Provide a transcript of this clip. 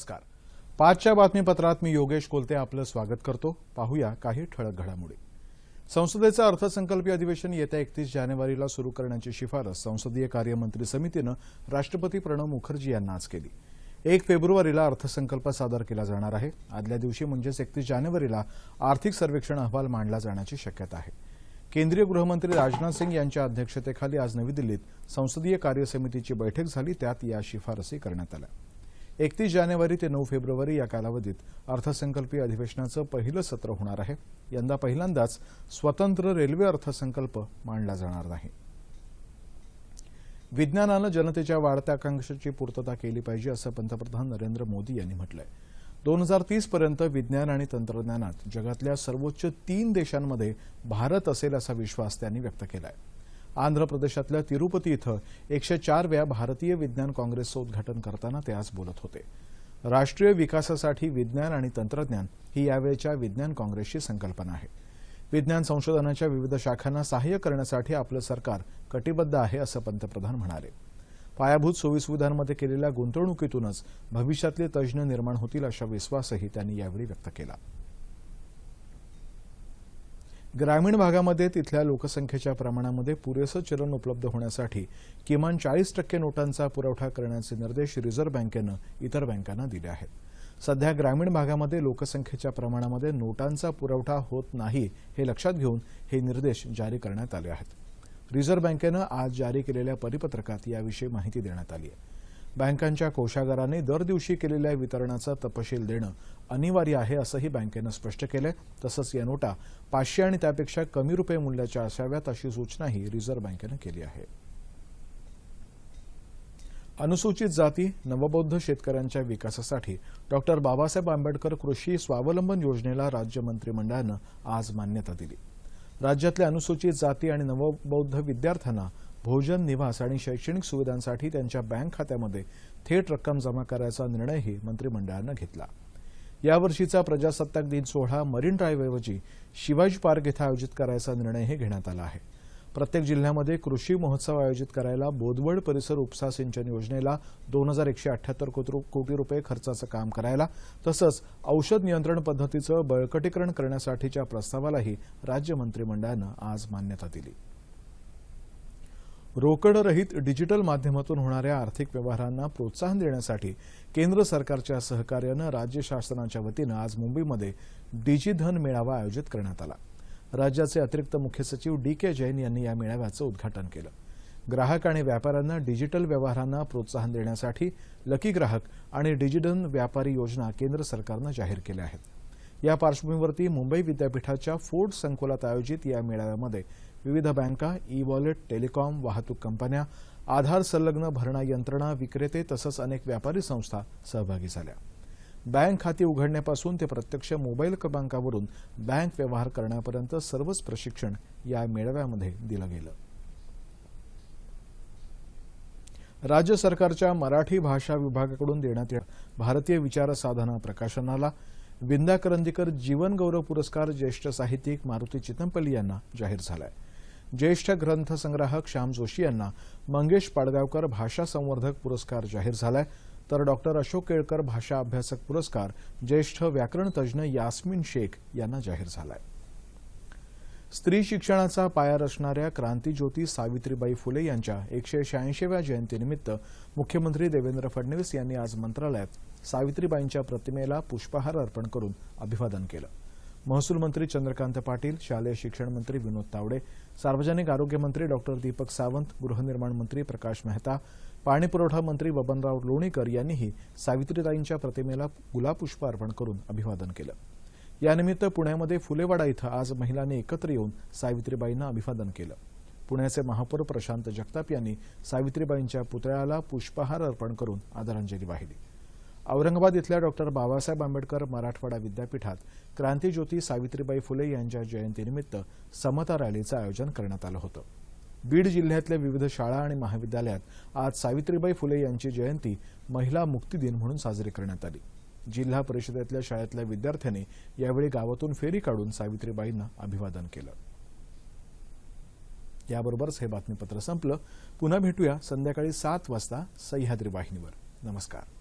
नमस्कार. पाचच्या बातमीपत्रात मी योगेश कोलते आपलं स्वागत करतो. पाहूया काही ठळक घडामोडी. संसदेचं अर्थसंकल्पीय अधिवेशन येत्या एकतीस जानेवारीला सुरू करण्याची शिफारस संसदीय कार्यमंत्री समितीनं राष्ट्रपती प्रणव मुखर्जी यांना आज केली. एक फेब्रुवारीला अर्थसंकल्प सादर केला जाणार आहे. आदल्या दिवशी म्हणजेच एकतीस जानेवारीला आर्थिक सर्वेक्षण अहवाल मांडला जाण्याची शक्यता आहे. केंद्रीय गृहमंत्री राजनाथ सिंग यांच्या अध्यक्षतेखाली आज नवी दिल्लीत संसदीय कार्य समितीची बैठक झाली. त्यात या शिफारसी करण्यात आल्या. एकतीस जानेवारी ते नऊ फेब्रुवारी या कालावधीत अर्थसंकल्पीय अधिवेशनाचं पहिलं सत्र होणार आहे. यंदा पहिल्यांदाच स्वतंत्र रेल्वे अर्थसंकल्प मांडला जाणार नाही. विज्ञानानं जनतेच्या वाढत्या आकांक्षेची पूर्तता केली पाहिजे असं पंतप्रधान नरेंद्र मोदी यांनी म्हटलंय. दोन हजार तीस पर्यंत विज्ञान आणि तंत्रज्ञानात जगातल्या सर्वोच्च तीन देशांमध्ये भारत असेल असा विश्वास त्यांनी व्यक्त केला आहे आंध्र प्रदेशातल्या तिरुपती इथं एकशे चारव्या भारतीय विज्ञान काँग्रेसचं उद्घाटन करताना ते आज बोलत होते. राष्ट्रीय विकासासाठी विज्ञान आणि तंत्रज्ञान ही यावेळच्या विज्ञान काँग्रेसची संकल्पना आहे. विज्ञान संशोधनाच्या विविध शाखांना सहाय्य करण्यासाठी आपलं सरकार कटिबद्ध आहे असं पंतप्रधान म्हणाले. पायाभूत सोयीसुविधांमध्ये केलेल्या गुंतवणुकीतूनच भविष्यातले तज्ज्ञ निर्माण होतील असा विश्वासही त्यांनी यावेळी व्यक्त केला. ग्रामीण भागामध्ये तिथल्या लोकसंख्येच्या प्रमाणामध्ये पुरेसं चलन उपलब्ध होण्यासाठी किमान चाळीस टक्के नोटांचा पुरवठा करण्याचे निर्देश रिझर्व्ह बँकेनं इतर बँकांना दिले आहेत. सध्या ग्रामीण भागामध्ये लोकसंख्येच्या प्रमाणामध्ये नोटांचा पुरवठा होत नाही हे लक्षात घेऊन हे निर्देश जारी करण्यात आले आहेत. रिझर्व्ह बँकेनं आज जारी केलेल्या परिपत्रकात याविषयी माहिती देण्यात आली आहे. बँकांच्या कोषागाराने दर दिवशी केलेल्या वितरणाचा तपशील देणं अनिवार्य आहे असंही बँकेनं स्पष्ट केलंय. तसंच या नोटा पाचशे आणि त्यापेक्षा कमी रुपये मूल्याच्या असाव्यात अशी सूचनाही रिझर्व्ह बँकेनं केली आहे. अनुसूचित जाती नवबौद्ध शेतकऱ्यांच्या विकासासाठी डॉक्टर बाबासाहेब आंबेडकर कृषी स्वावलंबन योजनेला राज्य मंत्रिमंडळानं आज मान्यता दिली. राज्यातल्या अनुसूचित जाती आणि नवबौद्ध विद्यार्थ्यांना भोजन निवास आणि शैक्षणिक सुविधांसाठी त्यांच्या बँक खात्यामध्ये थेट रक्कम जमा करायचा निर्णयही मंत्रिमंडळानं घेतला. यावर्षीचा प्रजासत्ताक दिन सोहळा मरीन ड्राईव्हऐवजी शिवाजी पार्क इथं आयोजित करायचा निर्णयही घेण्यात आला आहे. प्रत्येक जिल्ह्यामध्ये कृषी महोत्सव आयोजित करायला बोदवड परिसर उपसा सिंचन योजनेला दोन हजार एकशे अठ्याहत्तर कोटी रुपये खर्चाचं काम करायला तसंच औषध नियंत्रण पद्धतीचं बळकटीकरण करण्यासाठीच्या प्रस्तावालाही राज्य मंत्रिमंडळानं आज मान्यता दिली. रोकडरहित डिजिटल माध्यमातून होणाऱ्या आर्थिक व्यवहारांना प्रोत्साहन देण्यासाठी केंद्र सरकारच्या सहकार्यानं राज्य शासनाच्या वतीनं आज मुंबईमध्ये डिजिधन मेळावा आयोजित करण्यात आला. राज्याचे अतिरिक्त मुख्य सचिव डी के जैन यांनी या मेळाव्याचं उद्घाटन केलं. ग्राहक आणि व्यापाऱ्यांना डिजिटल व्यवहारांना प्रोत्साहन देण्यासाठी लकी ग्राहक आणि डिजिटल व्यापारी योजना केंद्र सरकारनं जाहीर केल्या आहेत. या पार्श्वभूमीवरती मुंबई विद्यापीठाच्या फोर्ट संकुलात आयोजित या मेळाव्यामध्ये विविध बँका ई वॉलेट टेलिकॉम वाहतूक कंपन्या आधार संलग्न भरणा यंत्रणा विक्रेते तसंच अनेक व्यापारी संस्था सहभागी झाल्या. बँक खाती उघडण्यापासून ते प्रत्यक्ष मोबाईल क्रमांकावरून बँक व्यवहार करण्यापर्यंत सर्वच प्रशिक्षण या मेळाव्यामध्ये दिलं गेलं. राज्य सरकारच्या मराठी भाषा विभागाकडून देण्यात येणाऱ्या भारतीय विचार साधना प्रकाशनाला विंदा करंदीकर जीवनगौरव पुरस्कार ज्येष्ठ साहित्यिक मारुती चितमपल्ली यांना जाहीर झाला आहे ज्येष्ठ ग्रंथसंग्राहक श्याम जोशी यांना मंगेश पाडगावकर भाषा संवर्धक पुरस्कार जाहीर झालाय. तर डॉक्टर अशोक केळकर भाषा अभ्यासक पुरस्कार ज्येष्ठ व्याकरण तज्ज्ञ यास्मिन शेख यांना जाहीर झालाय. स्त्री शिक्षणाचा पाया रचणाऱ्या क्रांतीज्योती सावित्रीबाई फुले यांच्या एकशे शहाऐंशीव्या जयंतीनिमित्त मुख्यमंत्री देवेंद्र फडणवीस यांनी आज मंत्रालयात सावित्रीबाईंच्या प्रतिमेला पुष्पहार अर्पण करून अभिवादन केलं. महसूल मंत्री चंद्रकांत पाटील शालेय शिक्षण मंत्री विनोद तावडे सार्वजनिक आरोग्य मंत्री डॉक्टर दीपक सावंत गृहनिर्माण मंत्री प्रकाश मेहता पाणीपुरवठा मंत्री बबनराव लोणीकर यांनीही सावित्रीताईंच्या प्रतिमेला गुलाबपुष्प अर्पण करून अभिवादन केलं. यानिमित्त पुण्यामध्ये फुलेवाडा इथं आज महिलांनी एकत्र येऊन सावित्रीबाईंना अभिवादन केलं. पुण्याचे महापौर प्रशांत जगताप यांनी सावित्रीबाईंच्या पुतळ्याला पुष्पहार अर्पण करून आदरांजली वाहिली. औरंगाबाद इथल्या डॉक्टर बाबासाहेब आंबेडकर मराठवाडा विद्यापीठात क्रांतीज्योती सावित्रीबाई फुले यांच्या जयंतीनिमित्त समता रॅलीचं आयोजन करण्यात आलं होतं. बीड जिल्ह्यातल्या विविध शाळा आणि महाविद्यालयात आज सावित्रीबाई फुले यांची जयंती महिला मुक्ती दिन म्हणून साजरी करण्यात आली. जिल्हा परिषदेतल्या शाळेतल्या विद्यार्थ्यांनी यावेळी गावातून फेरी काढून सावित्रीबाईंना अभिवादन केलं. याबरोबरच हे बातमीपत्र संपलं. पुन्हा भेटूया संध्याकाळी सात वाजता सह्याद्री वाहिनीवर. नमस्कार.